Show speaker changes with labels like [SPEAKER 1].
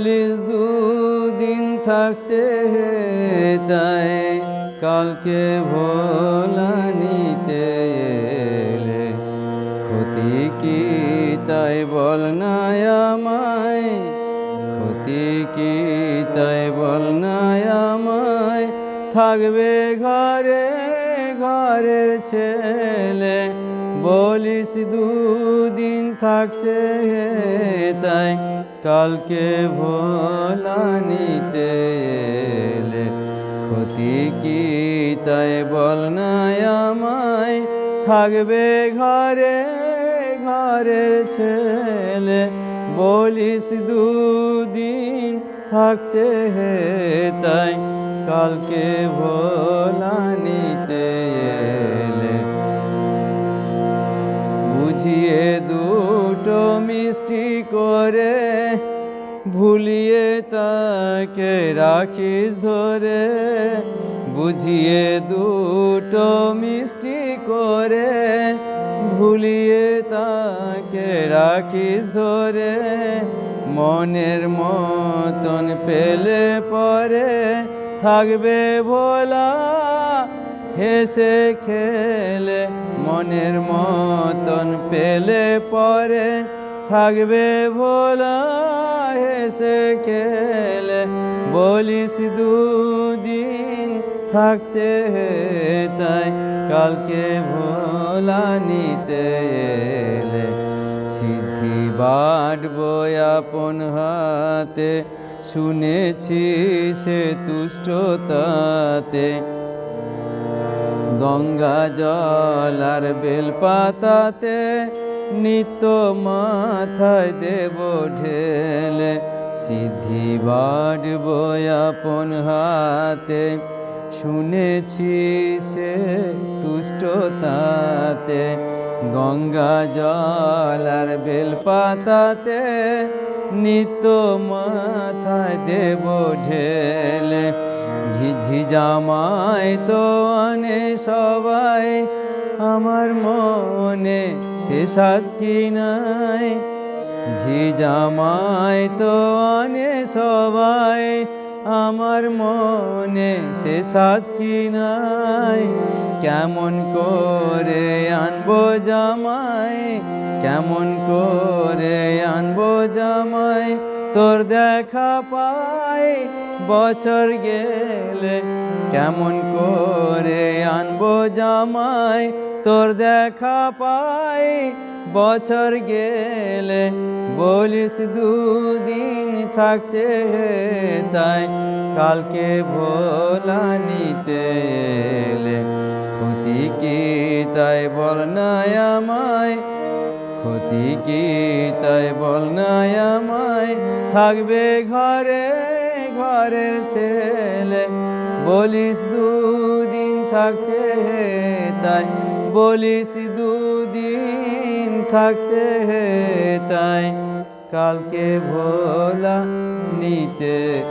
[SPEAKER 1] বলিস, দুদিন থাকতে তাই কালকে ভোলা নিতে এলে। ক্ষতি কি তাই বল নায়ামায় ক্ষতি কি তাই বল না আমায়? থাকবে ঘরে, ঘরের ছেলে। বলিস দুদিন থাকতে তাই, কালকে ভোলা নিতে এলে। ক্ষতি কি তাই বল না আমায়, থাকবে ঘরে, ঘরের ছেলে। বলিস দুদিন থাকতে তাই কালকে ভোলা নিতে এলে। বুঝিয়ে দুটো মিষ্টি করে, ভুলিয়ে তাকে রাখিস ধরে। বুঝিয়ে দুটো মিষ্টি করে, ভুলিয়ে তাকে রাখিস ধরে। মনের মতন পেলে পরে থাকবে ভোলা। হেসে খেলে মনের মতন পেলে পরে থাকবে ভোলা। হেসে খেলে বলিস দুদিন থাকতে তাই কালকে ভোলা নিতে এলে। সিদ্ধি বাটবো আপন হাতে, শুনেছি সে তুষ্টতাতে। গঙ্গা জল আর বেলপাতাতে, নিত্য মাথায় দেব ঢেলে। সিদ্ধি বাড়ব আপন হাতে, শুনেছি সে তুষ্টতাতে। গঙ্গা জল আর বেলপাতাতে নিত মাথায় দেব ঢেলে। ঝিঝি জামাই তো আনে সবাই, আমার মনে সে সাত কি নাই? ঝি জামাই তো আনে সবাই, আমার মনে সে সাত কি নাই? কেমন করে আনব জামাই? কেমন করে আনব জামাই? তোর দেখা পাই, বছর গেলে। কেমন করে আনব জামাই? তোর দেখা পাই, বছর গেলে। বলিস দুদিন থাকতে তাই কালকে ভোলা নিতে এলে। তাই বল না আমায়। ক্ষতি কি তাই বল না আমায়। থাকবে ঘরে ঘরের ছেলে। বলিস দুদিন থাকতে হে তাই। বলিস দুদিন থাকতে হে তাই। কালকে ভোলা নিতে